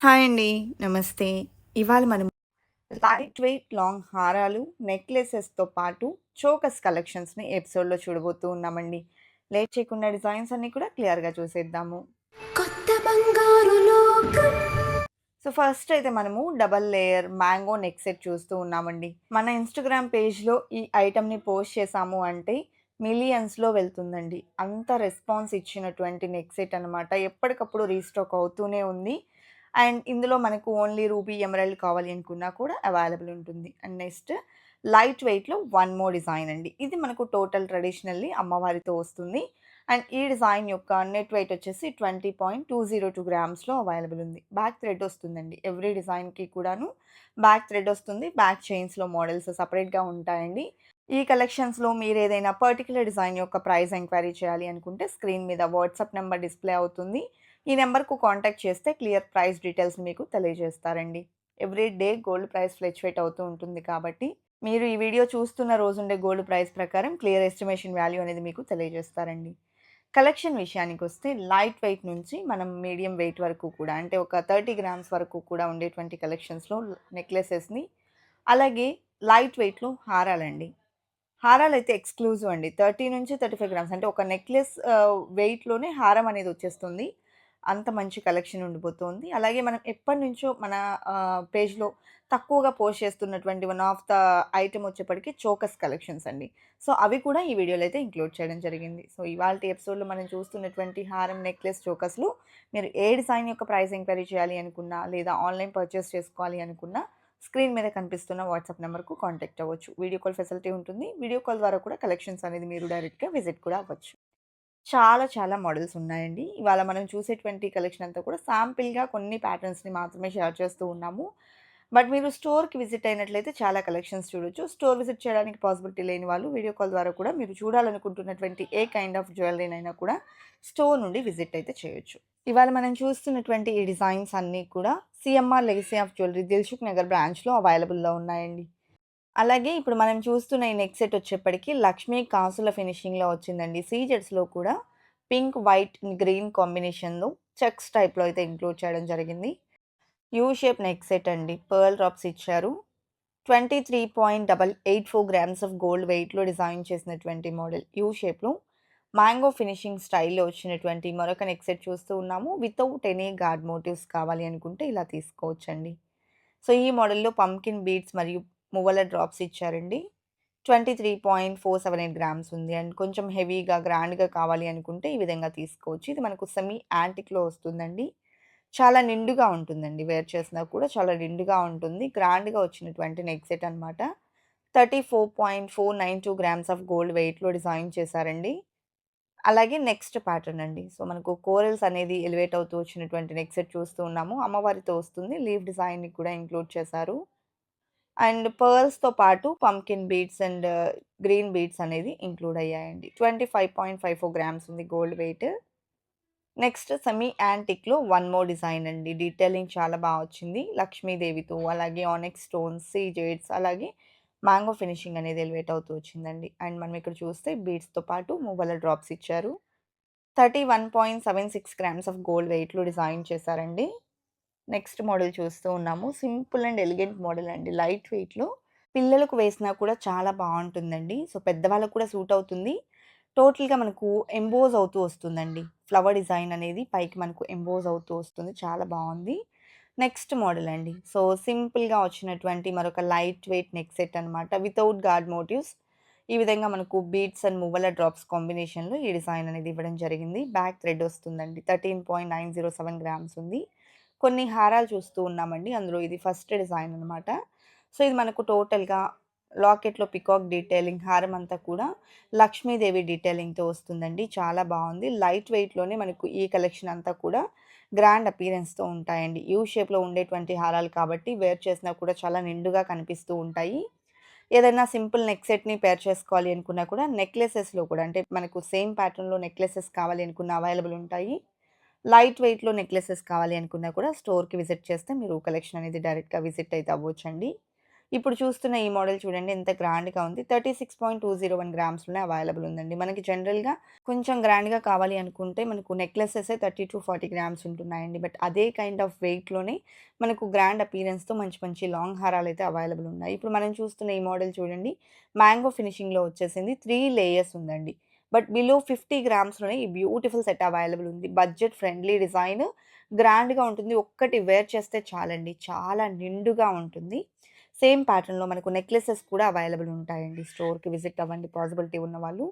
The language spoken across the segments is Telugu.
హాయ్ అండి. నమస్తే. ఇవాళ మనం లైట్ వెయిట్ లాంగ్ హారాలు, నెక్లెసెస్‌తో పాటు చోకస్ కలెక్షన్స్‌ని ఎపిసోడ్‌లో చూడబోతూ ఉన్నామండి. లేట్ చేయకుండా డిజైన్స్ అన్నీ కూడా క్లియర్‌గా చూసేద్దాము. కొత్త బంగారు లోకం సో, ఫస్ట్ అయితే మనము double layer mango neck set చూస్తూ ఉన్నామండి. మన ఇన్‌స్టాగ్రామ్ పేజ్‌లో ఈ ఐటెమ్‌ని పోస్ట్ చేశాము అంటే మిలియన్స్‌లో వెళ్తుందండి. అంత రెస్పాన్స్ ఇచ్చినటువంటి నెక్ సెట్ అనమాట. ఎప్పటికప్పుడు రీస్టాక్ అవుతూనే ఉంది. అండ్ ఇందులో మనకు ఓన్లీ రూబీ, ఎమరల్డ్ కావాలి అనుకున్నా కూడా అవైలబుల్ ఉంటుంది. అండ్ నెక్స్ట్ లైట్ వెయిట్‌లో వన్ మోర్ డిజైన్ అండి. ఇది మనకు టోటల్ ట్రెడిషనల్లీ అమ్మవారితో వస్తుంది. అండ్ ఈ డిజైన్ యొక్క నెట్ వెయిట్ వచ్చేసి 20.202 గ్రామ్స్‌లో అవైలబుల్ ఉంది. బ్యాక్ థ్రెడ్ వస్తుందండి. ఎవ్రీ డిజైన్‌కి కూడాను బ్యాక్ థ్రెడ్ వస్తుంది. బ్యాక్ చైన్స్‌లో మోడల్స్ సపరేట్గా ఉంటాయండి. ఈ కలెక్షన్స్‌లో మీరు ఏదైనా పర్టికులర్ డిజైన్ యొక్క ప్రైస్ ఎంక్వైరీ చేయాలి అనుకుంటే స్క్రీన్ మీద వాట్సాప్ నెంబర్ డిస్‌ప్లే అవుతుంది. ఈ నెంబర్కు కాంటాక్ట్ చేస్తే క్లియర్ ప్రైస్ డీటెయిల్స్ మీకు తెలియజేస్తారండి. Every day gold price fluctuate అవుతూ ఉంటుంది కాబట్టి మీరు ఈ వీడియో చూస్తున్న రోజుండే గోల్డ్ ప్రైస్ ప్రకారం క్లియర్ ఎస్టిమేషన్ వాల్యూ అనేది మీకు తెలియజేస్తారండి. కలెక్షన్ విషయానికి వస్తే లైట్ వెయిట్ నుంచి మనం మీడియం వెయిట్ వరకు కూడా అంటే ఒక 30 గ్రామ్స్ వరకు కూడా ఉండేటువంటి కలెక్షన్స్‌లో నెక్లెసెస్‌ని అలాగే లైట్ వెయిట్‌లో హారాలండి. హారాలైతే ఎక్స్‌క్లూజివ్ అండి. 30-35 గ్రామ్స్ అంటే ఒక నెక్లెస్ వెయిట్‌లోనే హారం అనేది వచ్చేస్తుంది. అంత మంచి కలెక్షన్ ఉండిపోతుంది. అలాగే మనం ఎప్పటినుంచో మన పేజ్‌లో తక్కువగా పోస్ట్ చేస్తున్నటువంటి వన్ ఆఫ్ ద ఐటమ్ వచ్చేప్పటికి చోకస్ కలెక్షన్స్ అండి. సో, అవి కూడా ఈ వీడియోలో అయితే ఇంక్లూడ్ చేయడం జరిగింది. సో, ఇవాల్టి ఎపిసోడ్‌లో మనం చూస్తున్నటువంటి హారం, నెక్లెస్, చోకస్‌లు మీరు ఏ డిజైన్ యొక్క ప్రైస్ ఎంక్వైరీ చేయాలి అనుకున్నా లేదా ఆన్‌లైన్ పర్చేస్ చేసుకోవాలి అనుకున్నా స్క్రీన్ మీద కనిపిస్తున్న వాట్సాప్ నెంబర్కు కాంటాక్ట్ అవ్వచ్చు. వీడియో కాల్ ఫెసిలిటీ ఉంటుంది. వీడియో కాల్ ద్వారా కూడా కలెక్షన్స్ అనేది మీరు డైరెక్ట్‌గా విజిట్ కూడా అవ్వచ్చు. చాలా చాలా మోడల్స్ ఉన్నాయండి. ఇవాళ మనం చూసేటువంటి కలెక్షన్ అంతా కూడా శాంపిల్‌గా కొన్ని ప్యాటర్న్స్‌ని మాత్రమే షేర్ చేస్తూ ఉన్నాము. బట్ మీరు స్టోర్‌కి విజిట్ అయినట్లయితే చాలా కలెక్షన్స్ చూడొచ్చు. స్టోర్ విజిట్ చేయడానికి పాసిబిలిటీ లేని వాళ్ళు వీడియో కాల్ ద్వారా కూడా మీరు చూడాలనుకుంటున్నటువంటి ఏ కైండ్ ఆఫ్ జ్యువెలరీనైనా కూడా స్టోర్ నుండి విజిట్ అయితే చేయొచ్చు. ఇవాళ మనం చూస్తున్నటువంటి ఈ డిజైన్స్ అన్నీ కూడా CMR legacy of jewellery Dilsukh Nagar బ్రాంచ్‌లో అవైలబుల్‌లో ఉన్నాయండి. అలాగే ఇప్పుడు మనం చూస్తున్న ఈ నెక్ సెట్ వచ్చేప్పటికి లక్ష్మీ కాసుల ఫినిషింగ్‌లో వచ్చిందండి. సీజెట్స్లో కూడా పింక్, వైట్, గ్రీన్ కాంబినేషన్‌లో చెక్స్ టైప్‌లో అయితే ఇంక్లూడ్ చేయడం జరిగింది. యూ షేప్ నెక్ సెట్ అండి. పర్ల్ డ్రాప్స్ ఇచ్చారు. 23.884 గ్రామ్స్ ఆఫ్ గోల్డ్ వెయిట్‌లో డిజైన్ చేసినటువంటి మోడల్ యూ షేప్‌లో మ్యాంగో ఫినిషింగ్ స్టైల్‌లో వచ్చినటువంటి మరొక నెక్ సెట్ చూస్తూ ఉన్నాము. వితౌట్ ఎనీ గార్డ్ మోటివ్స్ కావాలి అనుకుంటే ఇలా తీసుకోవచ్చండి. సో, ఈ మోడల్‌లో పంకిన్ బీడ్స్ మరియు మువ్వల డ్రాప్స్ ఇచ్చారండి. 23.478 గ్రామ్స్ ఉంది. అండ్ కొంచెం హెవీగా, గ్రాండ్‌గా కావాలి అనుకుంటే ఈ విధంగా తీసుకోవచ్చు. ఇది మనకు సెమీ యాంటిక్‌లో వస్తుందండి. చాలా నిండుగా ఉంటుందండి. వేర్ చేసినా కూడా చాలా నిండుగా ఉంటుంది. గ్రాండ్‌గా వచ్చినటువంటి నెక్ సెట్ అనమాట. 34.492 గ్రామ్స్ ఆఫ్ గోల్డ్ వెయిట్‌లో డిజైన్ చేశారండి. అలాగే నెక్స్ట్ ప్యాటర్న్ అండి. సో, మనకు కోరల్స్ అనేది ఎలివేట్ అవుతూ వచ్చినటువంటి నెక్ సెట్ చూస్తూ ఉన్నాము. అమ్మవారితో వస్తుంది. లీఫ్ డిజైన్‌ని కూడా ఇంక్లూడ్ చేశారు. అండ్ పర్ల్స్‌తో పాటు pumpkin beads and green beads అనేది ఇంక్లూడ్ అయ్యాయండి. 25.54 గ్రామ్స్ ఉంది గోల్డ్ వెయిట్. నెక్స్ట్ సెమీ యాంటిక్‌లో వన్ మోర్ డిజైన్ అండి. డీటెయిలింగ్ చాలా బాగా వచ్చింది. లక్ష్మీదేవితో అలాగే ఆనిక్స్ స్టోన్స్, సీజేడ్స్ అలాగే మ్యాంగో ఫినిషింగ్ అనేది ఎలివేట్ అవుతూ వచ్చిందండి. అండ్ మనం ఇక్కడ చూస్తే బీడ్స్‌తో పాటు మూవల డ్రాప్స్ ఇచ్చారు. 31.76 గ్రామ్స్ ఆఫ్ గోల్డ్ వెయిట్‌లో డిజైన్ చేశారండి. నెక్స్ట్ మోడల్ చూస్తూ ఉన్నాము. సింపుల్ అండ్ ఎలిగెంట్ మోడల్ అండి. లైట్ వెయిట్‌లో పిల్లలకు వేసినా కూడా చాలా బాగుంటుందండి సో, పెద్దవాళ్ళకి కూడా సూట్ అవుతుంది. టోటల్‌గా మనకు ఎంబోజ్ అవుతూ వస్తుందండి. ఫ్లవర్ డిజైన్ అనేది పైకి మనకు ఎంబోజ్ అవుతూ వస్తుంది. చాలా బాగుంది నెక్స్ట్ మోడల్ అండి. సో, సింపుల్‌గా వచ్చినటువంటి మరొక లైట్ వెయిట్ నెక్ సెట్ అనమాట. Without guard motives. ఈ విధంగా మనకు బీట్స్ అండ్ మువ్వల డ్రాప్స్ కాంబినేషన్‌లో ఈ డిజైన్ అనేది ఇవ్వడం జరిగింది. బ్యాక్ థ్రెడ్ వస్తుందండి. 13.907 గ్రామ్స్ ఉంది. కొన్ని హారాలు చూస్తూ ఉన్నామండి. అందులో ఇది ఫస్ట్ డిజైన్ అనమాట. సో, ఇది మనకు టోటల్‌గా లాకెట్‌లో పికాక్ డీటెయిలింగ్ హారం అంతా కూడా లక్ష్మీదేవి డీటెయిలింగ్‌తో వస్తుందండి. చాలా బాగుంది లైట్ వెయిట్‌లోనే మనకు ఈ కలెక్షన్ అంతా కూడా గ్రాండ్ అపీరెన్స్తో ఉంటాయండి. యూ షేప్‌లో ఉండేటువంటి హారాలు కాబట్టి వేర్ చేసినా కూడా చాలా నిండుగా కనిపిస్తూ ఉంటాయి. ఏదైనా సింపుల్ నెక్ సెట్‌ని పేర్ చేసుకోవాలి అనుకున్నా కూడా నెక్లెసెస్‌లో కూడా అంటే మనకు సేమ్ ప్యాటర్న్‌లో నెక్లెసెస్ కావాలి అనుకున్న అవైలబుల్ ఉంటాయి. లైట్ వెయిట్‌లో నెక్లెసెస్ కావాలి అనుకున్నా కూడా స్టోర్‌కి విజిట్ చేస్తే మీరు కలెక్షన్ అనేది డైరెక్ట్‌గా విజిట్ అయితే అవ్వొచ్చండి. ఇప్పుడు చూస్తున్న ఈ మోడల్ చూడండి ఎంత గ్రాండ్‌గా ఉంది. 36.201 గ్రామ్స్‌లోనే అవైలబుల్ ఉందండి. మనకి జనరల్‌గా కొంచెం గ్రాండ్‌గా కావాలి అనుకుంటే మనకు necklaces thirty to forty grams ఉంటున్నాయండి. బట్ అదే కైండ్ ఆఫ్ వెయిట్‌లోనే మనకు గ్రాండ్ అపీరెన్స్తో మంచి మంచి లాంగ్ హారాలు అయితే అవైలబుల్ ఉన్నాయి. ఇప్పుడు మనం చూస్తున్న ఈ మోడల్ చూడండి. మ్యాంగో ఫినిషింగ్‌లో వచ్చేసింది. త్రీ లేయర్స్ ఉందండి. బట్ బిలో 50 గ్రామ్స్‌లోనే ఈ బ్యూటిఫుల్ సెట్ అవైలబుల్ ఉంది. బడ్జెట్ ఫ్రెండ్లీ డిజైన్ గ్రాండ్‌గా ఉంటుంది. ఒక్కటి వేర్ చేస్తే చాలండి. చాలా నిండుగా ఉంటుంది. సేమ్ ప్యాటర్న్‌లో మనకు నెక్లెసెస్ కూడా అవైలబుల్ ఉంటాయండి. స్టోర్‌కి విజిట్ అవ్వండి పాసిబిలిటీ ఉన్నవాళ్ళు.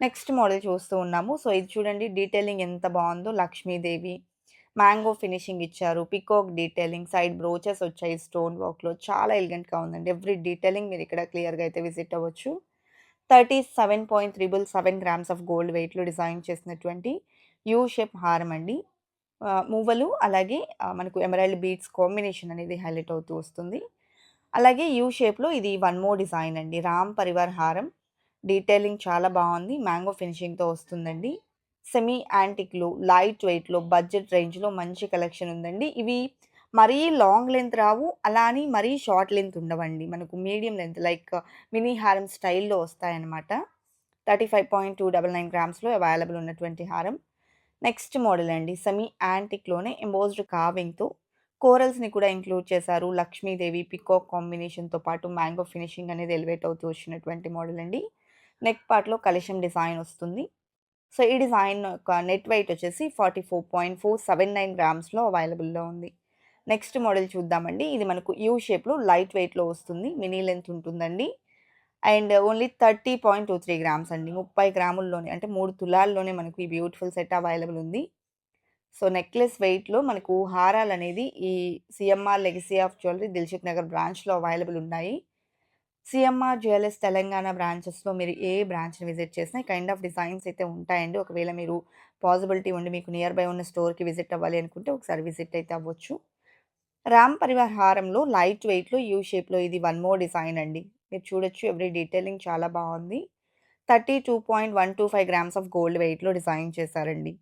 నెక్స్ట్ మోడల్ చూస్తూ ఉన్నాము. సో, ఇది చూడండి డీటెయిలింగ్ ఎంత బాగుందో లక్ష్మీదేవి, మ్యాంగో ఫినిషింగ్ ఇచ్చారు. పీకాక్ డీటెయిలింగ్, సైడ్ బ్రోచెస్ వచ్చాయి స్టోన్ వర్క్‌లో. చాలా ఎలిగెంట్‌గా ఉందండి. ఎవ్రీ డీటెయిలింగ్ మీరు ఇక్కడ క్లియర్‌గా అయితే విజిట్ అవ్వచ్చు. 37.777 గ్రామ్స్ ఆఫ్ గోల్డ్ వెయిట్‌లో డిజైన్ చేసినటువంటి యూ షేప్ హారం అండి. మువ్వలు అలాగే మనకు ఎమరాల్డ్ బీడ్స్ కాంబినేషన్ అనేది హైలైట్ అవుతూ వస్తుంది. అలాగే యూ షేప్‌లో ఇది వన్ మోర్ డిజైన్ అండి. రామ్ పరివార్ హారం. డీటెయిలింగ్ చాలా బాగుంది మ్యాంగో ఫినిషింగ్‌తో వస్తుందండి. సెమీ యాంటిక్‌లో, లైట్ వెయిట్‌లో, బడ్జెట్ రేంజ్‌లో మంచి కలెక్షన్ ఉందండి. ఇవి మరీ లాంగ్ లెంత్ రావు. అలా అని మరీ షార్ట్ లెంత్ ఉండవండి. మనకు మీడియం లెంత్ లైక్ మినీ హారం స్టైల్‌లో వస్తాయన్నమాట. 35.299 గ్రామ్స్‌లో అవైలబుల్ ఉన్నటువంటి హారం. నెక్స్ట్ మోడల్ అండి. సెమీ యాంటిక్‌లోనే ఎంబోజ్డ్ కావింగ్తో కోరల్స్‌ని కూడా ఇంక్లూడ్ చేశారు. లక్ష్మీదేవి, పీకాక్ కాంబినేషన్‌తో పాటు మ్యాంగో ఫినిషింగ్ అనేది ఎలివేట్ అవుతూ వచ్చినటువంటి మోడల్ అండి. నెక్ పార్ట్‌లో కలశం డిజైన్ వస్తుంది. సో, ఈ డిజైన్ యొక్క నెట్ వెయిట్ వచ్చేసి 44.479 గ్రామ్స్‌లో అవైలబుల్‌లో ఉంది. నెక్స్ట్ మోడల్ చూద్దామండి. ఇది మనకు యూ షేప్‌లో లైట్ వెయిట్‌లో వస్తుంది. మినీ లెంత్ ఉంటుందండి. అండ్ ఓన్లీ 30.23 గ్రామ్స్ అండి. 30 గ్రాముల్లోనే అంటే మూడు తులాల్లోనే మనకు ఈ బ్యూటిఫుల్ సెట్ అవైలబుల్ ఉంది. సో, నెక్లెస్ వెయిట్‌లో మనకు హారాలు అనేది ఈ CMR legacy of jewellery Dilsukh Nagar బ్రాంచ్‌లో అవైలబుల్ ఉన్నాయి. సిఎంఆర్ జ్యువెలర్స్ తెలంగాణ బ్రాంచెస్‌లో మీరు ఏ బ్రాంచ్‌ని విజిట్ చేసినా ఈ కైండ్ ఆఫ్ డిజైన్స్ అయితే ఉంటాయండి. ఒకవేళ మీరు పాసిబిలిటీ ఉండి మీకు నియర్ బై ఉన్న స్టోర్‌కి విజిట్ అవ్వాలి అనుకుంటే ఒకసారి విజిట్ అయితే అవ్వచ్చు. రామ్ పరివార్ హారంలో లైట్ వెయిట్‌లో యూ షేప్‌లో ఇది వన్ మోర్ డిజైన్ అండి. మీరు చూడొచ్చు ఎవ్రీ డీటెయిలింగ్ చాలా బాగుంది thirty two point one two five grams of gold వెయిట్‌లో డిజైన్ చేశారండి.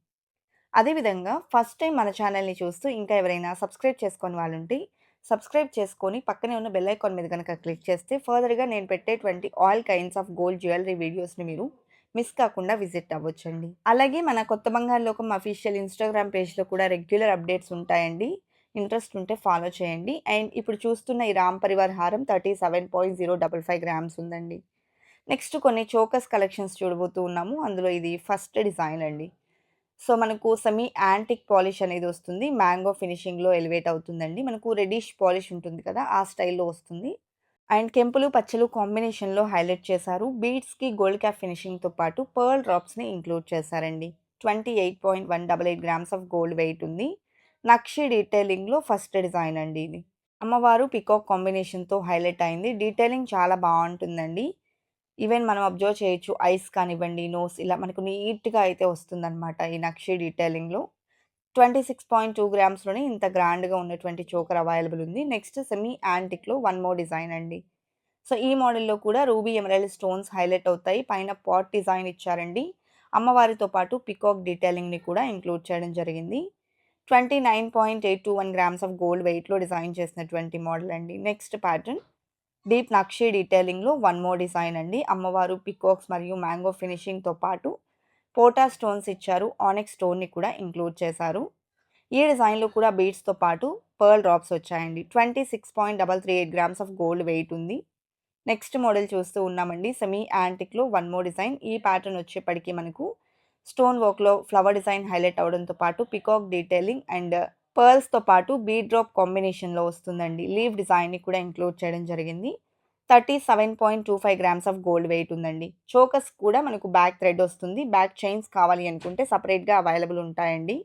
అదేవిధంగా ఫస్ట్ టైం మన ఛానెల్‌ని చూస్తూ ఇంకా ఎవరైనా సబ్స్క్రైబ్ చేసుకొని వాళ్ళుంటే సబ్స్క్రైబ్ చేసుకొని పక్కనే ఉన్న బెల్ ఐకాన్ మీద గనక క్లిక్ చేస్తే ఫర్దర్‌గా నేను పెట్టేటువంటి all kinds of gold jewellery వీడియోస్‌ని మీరు మిస్ కాకుండా విజిట్ అవ్వొచ్చండి. అలాగే మన కొత్త బంగారు లోకం అఫీషియల్ ఇన్‌స్టాగ్రామ్ పేజ్‌లో కూడా రెగ్యులర్ అప్డేట్స్ ఉంటాయండి. ఇంట్రెస్ట్ ఉంటే ఫాలో చేయండి. అండ్ ఇప్పుడు చూస్తున్న ఈ రామ్ పరివార్ హారం 37.055 గ్రామ్స్ ఉందండి. నెక్స్ట్ కొన్ని చోకస్ కలెక్షన్స్ చూడబోతూ ఉన్నాము. అందులో ఇది ఫస్ట్ డిజైన్ అండి. సో, మనకు సెమీ యాంటిక్ పాలిష్ అనేది వస్తుంది. మ్యాంగో ఫినిషింగ్‌లో ఎలివేట్ అవుతుందండి. మనకు రెడిష్ పాలిష్ ఉంటుంది కదా! ఆ స్టైల్‌లో వస్తుంది. అండ్ కెంపులు, పచ్చలు కాంబినేషన్‌లో హైలైట్ చేశారు. బీడ్స్‌కి గోల్డ్ క్యాప్ ఫినిషింగ్‌తో పాటు పర్ల్ డ్రాప్స్‌ని ఇంక్లూడ్ చేశారండి. 28.188 గ్రామ్స్ ఆఫ్ గోల్డ్ వెయిట్ ఉంది. నక్షి డీటెయిలింగ్‌లో ఫస్ట్ డిజైన్ అండి ఇది. అమ్మవారు పీకాక్ కాంబినేషన్‌తో హైలైట్ అయింది. డీటెయిలింగ్ చాలా బాగుంటుందండి ఈవెన్ మనం అబ్జర్వ్ చేయొచ్చు ఐస్ కానివ్వండి, నోస్ ఇలా మనకు నీట్‌గా అయితే వస్తుందన్నమాట ఈ నక్షి డీటెయిలింగ్‌లో. 26.2 గ్రామ్స్‌లోనే ఇంత గ్రాండ్‌గా ఉన్నటువంటి చోకర్ అవైలబుల్ ఉంది. నెక్స్ట్ సెమీ యాంటిక్‌లో వన్ మోర్ డిజైన్ అండి. సో, ఈ మోడల్‌లో కూడా రూబీ ఎమరాల్డ్ స్టోన్స్ హైలైట్ అవుతాయి. పైన పాట్ డిజైన్ ఇచ్చారండి. అమ్మవారితో పాటు పీకాక్ డీటెయిలింగ్‌ని కూడా ఇంక్లూడ్ చేయడం జరిగింది. 29.821 గ్రామ్స్ ఆఫ్ గోల్డ్ వెయిట్‌లో డిజైన్ చేసినటువంటి మోడల్ అండి. నెక్స్ట్ ప్యాటర్న్ డీప్ నక్షి డీటెయిలింగ్‌లో వన్ మోర్ డిజైన్ అండి. అమ్మవారు పికాక్స్ మరియు మ్యాంగో ఫినిషింగ్‌తో పాటు పోటా స్టోన్స్ ఇచ్చారు. ఆనెక్ స్టోన్‌ని కూడా ఇంక్లూడ్ చేశారు. ఈ డిజైన్‌లో కూడా బీడ్స్‌తో పాటు పర్ల్ డ్రాప్స్ వచ్చాయండి. 26.338 గ్రామ్స్ ఆఫ్ గోల్డ్ వెయిట్ ఉంది. నెక్స్ట్ మోడల్ చూస్తూ ఉన్నామండి. సెమీ యాంటిక్‌లో వన్ మోర్ డిజైన్. ఈ ప్యాటర్న్ వచ్చేప్పటికి మనకు స్టోన్ వర్క్‌లో ఫ్లవర్ డిజైన్ హైలైట్ అవ్వడంతో పాటు పీకాక్ డీటెయిలింగ్ అండ్ పర్ల్స్‌తో పాటు బీ డ్రాప్ కాంబినేషన్‌లో వస్తుందండి. లీవ్ డిజైన్‌ని కూడా ఇంక్లూడ్ చేయడం జరిగింది. 37.25 గ్రామ్స్ ఆఫ్ గోల్డ్ వెయిట్ ఉందండి. చోకస్ కూడా మనకు బ్యాక్ థ్రెడ్ వస్తుంది. బ్యాక్ చైన్స్ కావాలి అనుకుంటే సెపరేట్‌గా అవైలబుల్ ఉంటాయండి.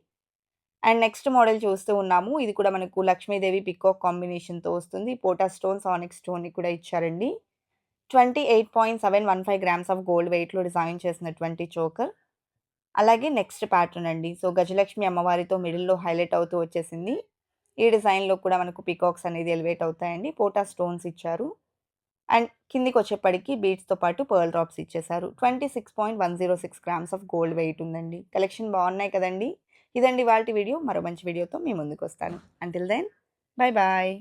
అండ్ నెక్స్ట్ మోడల్ చూస్తూ ఉన్నాము. ఇది కూడా మనకు లక్ష్మీదేవి పీకాక్ కాంబినేషన్‌తో వస్తుంది. పోటా స్టోన్ సానిక్ స్టోన్‌ని కూడా ఇచ్చారండి. 28.715 గ్రామ్స్ ఆఫ్ గోల్డ్ వెయిట్‌లో డిజైన్ చేసినటువంటి చోకర్. అలాగే నెక్స్ట్ ప్యాటర్న్ అండి. సో, గజలక్ష్మి అమ్మవారితో మిడిల్‌లో హైలైట్ అవుతూ వచ్చేసింది. ఈ డిజైన్‌లో కూడా మనకు పీకాక్స్ అనేది ఎలివేట్ అవుతాయండి. పోటా స్టోన్స్ ఇచ్చారు. అండ్ కిందికొచ్చేప్పటికి బీడ్స్‌తో పాటు పర్ల్ డ్రాప్స్ ఇచ్చేశారు. 26.106 గ్రామ్స్ ఆఫ్ గోల్డ్ వెయిట్ ఉందండి. కలెక్షన్ బాగున్నాయి కదండీ! ఇదండి వాటి వీడియో. మరో మంచి వీడియోతో మీ ముందుకొస్తాను. Until then bye bye.